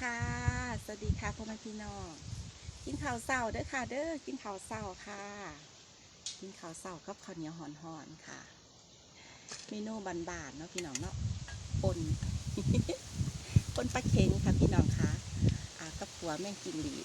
ค่ะ สวัสดีค่ะพ่อแม่พี่น้อง กินข้าวเศร้าเด้อค่ะ เด้อ กินข้าวเศร้าค่ะ กินข้าวเศร้ากับข้าวเหนียวหอนๆค่ะ เมนูบานๆเนาะพี่น้องเนาะปนปนปลาเค็งค่ะพี่น้องค่ะอากับหัวแม่งกินหลี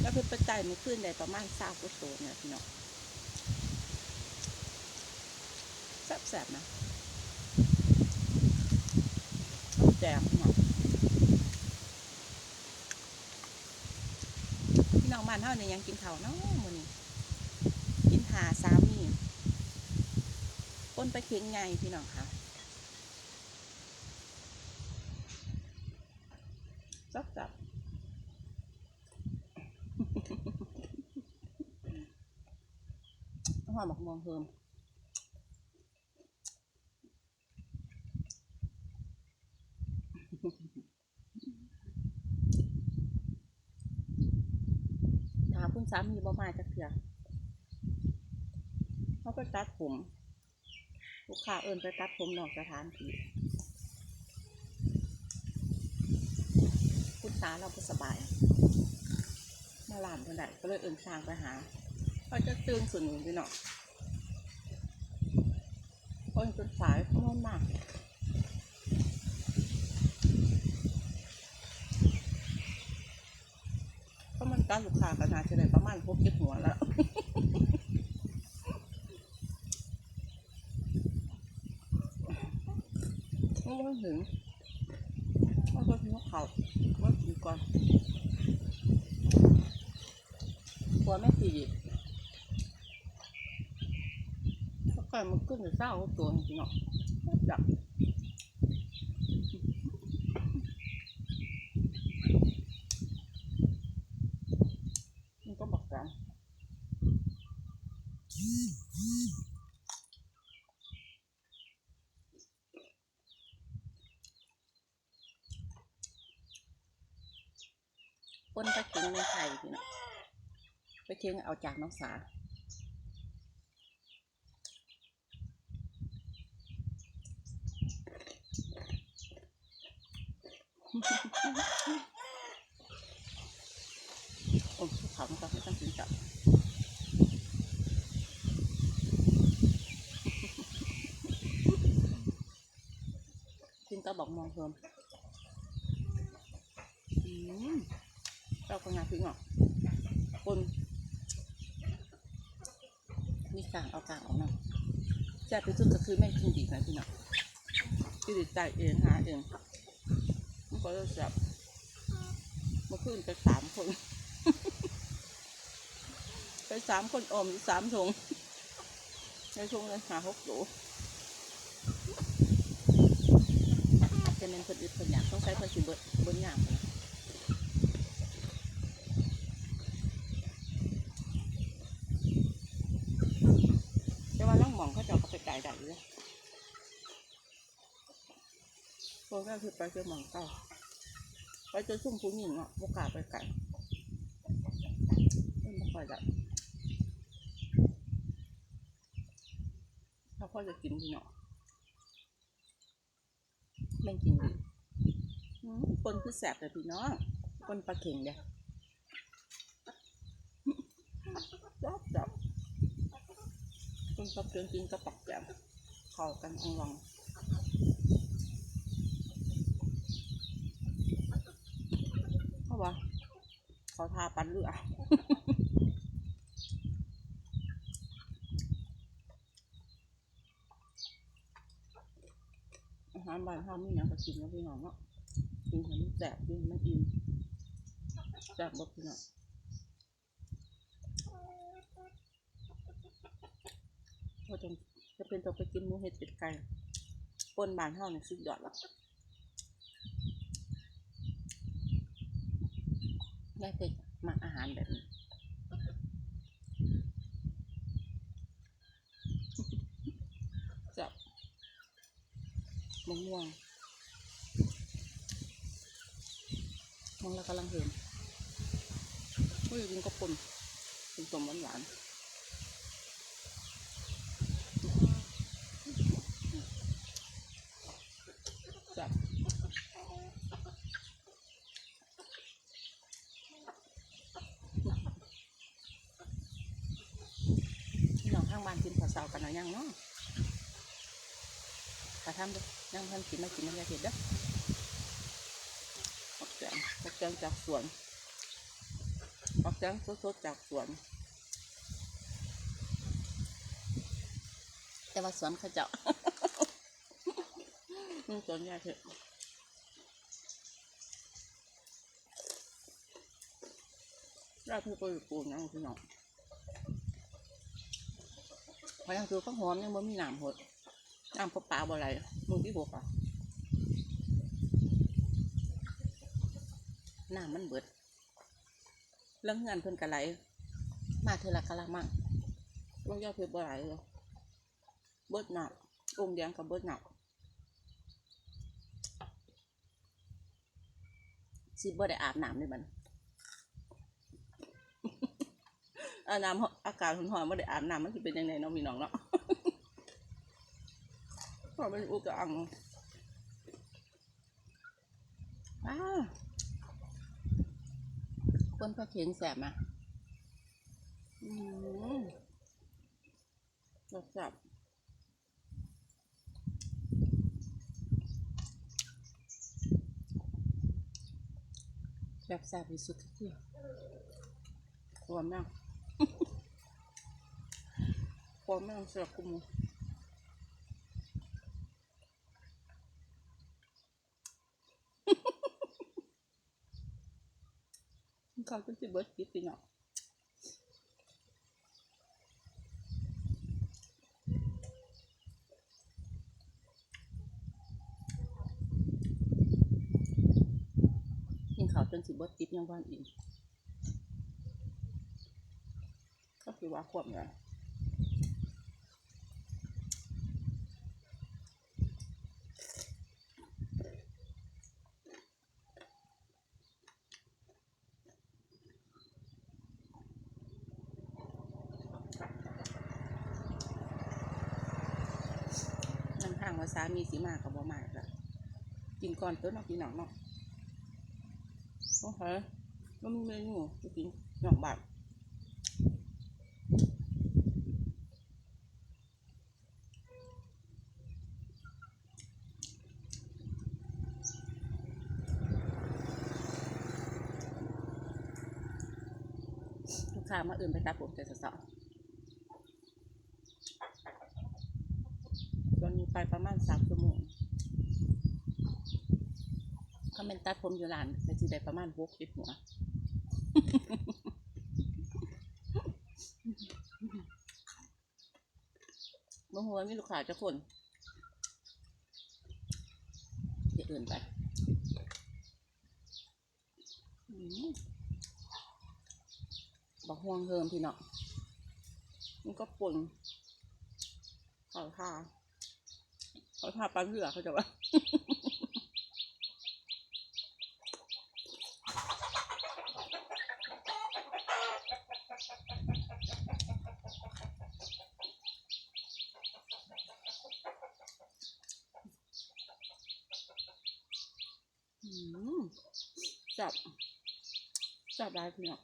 แล้วเพิ่นประจายมือขึ้นได้ประมาณสามกุโตเนี่ยพี่น้องแซ่บๆนะแจ่มเนาะ พี่น้องบ้านเฮาเนี่ยยังกินข้าวเนาะมื้อนี้กินหาสามีป้นไปเค็งไงพี่น้องค่ะจับจับหอมหมกม่วงเพิ่มถามีบ่มาจักเถื่อเขาไปตัดผม ลูกค้าเอินไปตัดผมนอกสถานที่คุณตาเราก็สบาย มาหลานคนใดก็เลยเอินทางไปหาเขาจะตื่นสุดหนึ่งพี่น้องคนจนสายนอนมาก ก็มันการลูกค้ากันนาจะได้ประมาณพกเก็บหัวแล้วไม่ต้องถึงไม่ต้องถึงเขาไม่ถึงก่อนหัวแม่ตีดถ้าไก่มันขึ้นจะเศร้าตัวจริงเนาะจับมันก็บอกกัน ป้นไปเค็งในไข่พี่นาะไปเค็งเอาจากน้องสาโอ้ยขามันก็ไม่ต้องกินจับกินกระบอกมองเพิ่มอืม เราก็งานพิงอะคนมีกลางเอากลางออกนะแซ่บที่สุดก็คือแม่งกินดีนะพี่น้องที่ติดใจเองหาเองมันก็จะแซ่บมื่อคืนไปสามคน ไปสามคนอมสามถุงในถุงเลยหาหกโหลจะเป็นคนอื่นคนอยากต้องใช้คนสิบเบิดเบิดงามนะแต่ว่าล่องหมองเขาจะเอาเขาไปไก่ได้อยู่เลย พวกนั้นคือไปเจอหมองเก้าไปเจอซุ่มผู้หญิงอะบกล้าไปไก่ไม่ค่อยได้ถ้าพ่อจะกินพี่เนาะไม่กินดิอืมคนคือแสบแต่พี่น้องคนปลาเข็งเด้จับจับคนชอบกินกินกระปักแกมเข้ากันอังวังเพราะว่า เขาทาปันเรืออาหารบ้านเฮามีหยังก็กินแล้วพี่น้องเนาะกินหันแซ่บกินให้มันอิ่มแซ่บบ่พี่น้องพอจงจะเป็นตัวไปกินหมูเห็ดเป็ดไก่ปนบานเฮานี่ยสุดยอดแล้ว ได้เป็ดมาอาหารแบบนี้จับมะม่วงมองแล้วกำลังเห็นอุ้ยกินก็ปนเป็นสมหวานหวานๆแซ่บ เสาวกันเอายังเนาะกระทำดูยังทันกินมากินน้ำยาเห็ดเด้อผักแกงผักแกงจากสวนผักแกงสดๆจากสวน แต่ว่าสวนเขาเจ้านี่สวนยาเห็ดราดเพื่อไปปูนยังพี่น้อง พยังคือข้าวหอมยังบ่มีน้ำหดน้ำปลาปลาบ่ไหลมึงที่หกอะน้ำมันเบิดเรื่องงานเพิ่นกะไหลมาเทอละกะละมั่งลงยอดเพิ่นบ่ไหลเลยเบิดหนักองค์แดงกับเบิดหนักสิบ่ได้อาบน้ำเลยมัน อาน้ำอากาศร้อนๆไม่ได้อาบน้ำมันจะเป็นยังไงเนาะมีน้องเนาะพอเป็นอุกอังอ้าคนพระเคียงแสบมาอืมแสบแบบแสบที่สุดที่รวมนั่ง ความแม่งเสือกกุมูเขาก็จะเบิดกินพี่น้องกินข้าวจนสิเบิดกิบยังวันอีกก็คือว่าควบไงนั่งทางว่าสามีสีมากับบ่มาละกินก่อนตัวน้องพี่น้องเนาะโอเคแล้วมีเมนูจะกินหน่องบาทลูกค้ามาอื่นไปตัดผมแต่สาวๆตอนนี้ไปประมาณสามชั่วโมงเขาเป็น ตัดผมอยู่ร้านแต่จีได้ประมาณหกสิบหัวเมื่อหัวมีลูกค้าจะคนจะอื่นไปบอกห่วงเฮิมพี่เนาะมันก็ป่นเขาท่าเขาท่าปลาเรือเขาจะว่า อืมจับ จับได้พี่เนาะ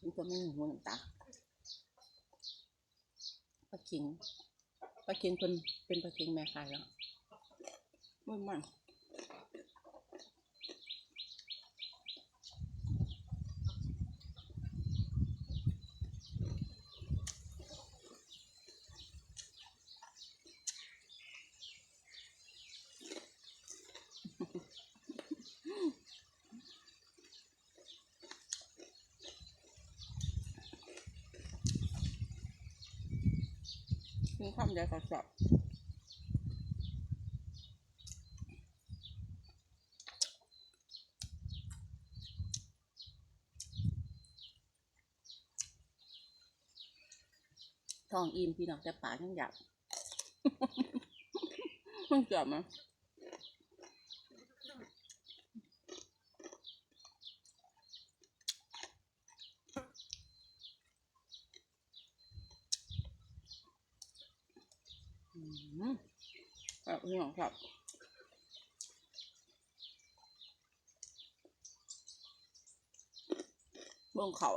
มันก็ไม่มีหัวน้ำตาปลาเค็งปลาเค็งเป็นเป็นปลาเค็งแม่ขายแล้วมันมัน มีความใหญ่กระสอบทองอิ่มพี่น้องแต่ปากยังหยาบ มันเกือบมา แบบพี่น้องครับเบิ่งเขา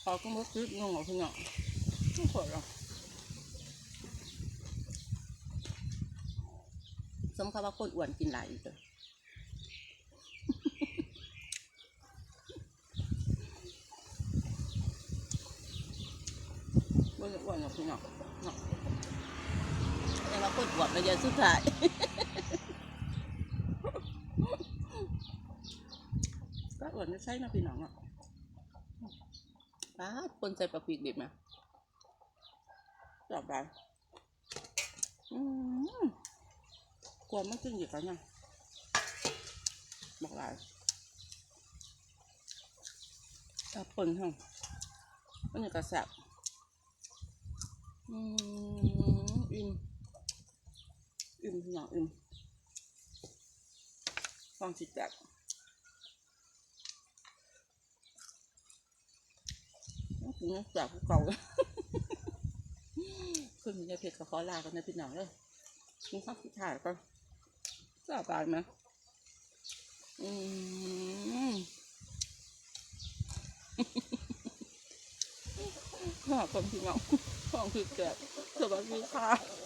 เขาก็มาซื้อนงอพี่น้องทุกคนหรอสมคำว่าคนอ้วนกินหลายอีกเลย ไม่ได้อ้วนหรอกพี่น้องเนาะแต่ว่าคนอ้วนระยะสุดท้ายก็อวนไม่ใช่นะพี่น้องอะป้าคนใส่ปลาพริกดิบไหมจับได้อืมกลัวไม่กินอีกแล้วเนี่ยบอกหลายตาปิ่นห้องมันอยู่กระแสบ อืมอิ่มอิ่มพี่น้องอิ่มฟังจิตแตกกินจากเก่าขึ้นมีเผ็ดกับขอลากันนะพี่น้องเลยกินข้าวสุดท้ายก่อนสบายไหมอืมข้าวคนพี่น้อง ของคือเกิดสวัสดีค่ะ